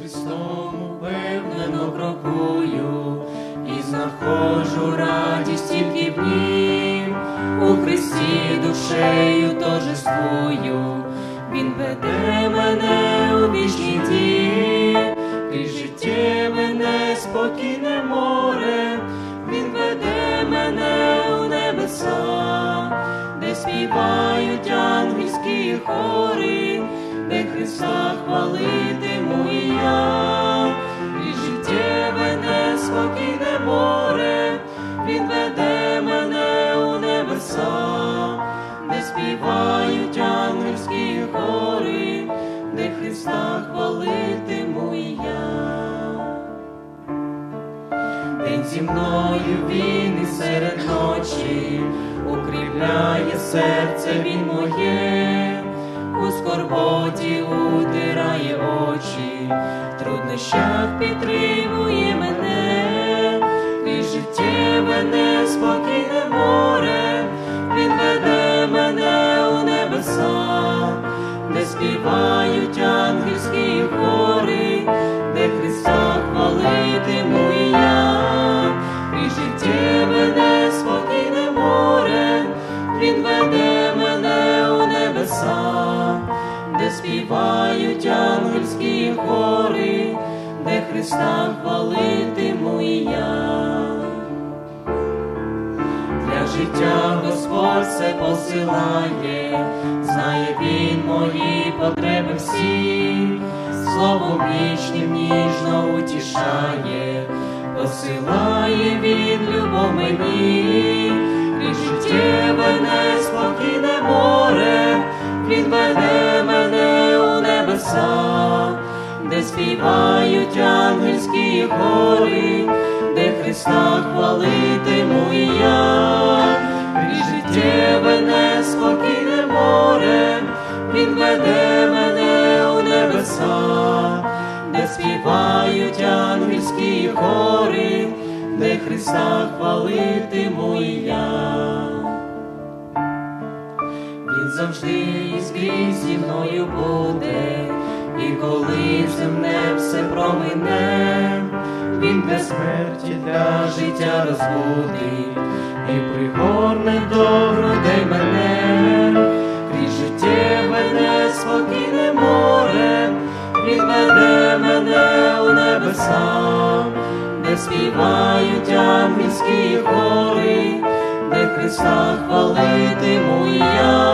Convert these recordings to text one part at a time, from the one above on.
Христом упевнено крокую і знаходжу радість тільки в Нім. у Христі душею торжествую, Він веде мене у вічні дні, крізь житті мене спокійне море, Він веде мене у небеса, де співають ангельські хори. Зі мною він і серед ночі. Укріпляє серце він моє, у скорботі утирає очі, в труднощах підтримує мене, і життєве неспокійне море, він веде мене у небеса, де співають ангельські хори, небеса, де співають ангельські хори, де Христа хвалитиму і я. Для життя Господь все посилає, знає Він мої потреби всі, словом вічним ніжно утішає, посилає Він веде мене у небеса, де співають ангельські хори, де Христа хвалитиму і я, крізь життєве неспокійне море, Він веде мене у небеса, де співають ангельські хори, де Христа хвалитиму і я. Завжди і скрізь зі мною буде, і коли земне все промине, він для смерті для життя розбудить, і пригорне до грудей мене, крізь життєве неспокійне море, він веде мене у небеса, де співають ангельські хори, Христа хвалитиму я,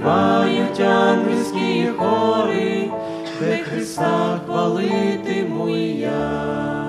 співають ангельські хори, де Христа хвалитиму я.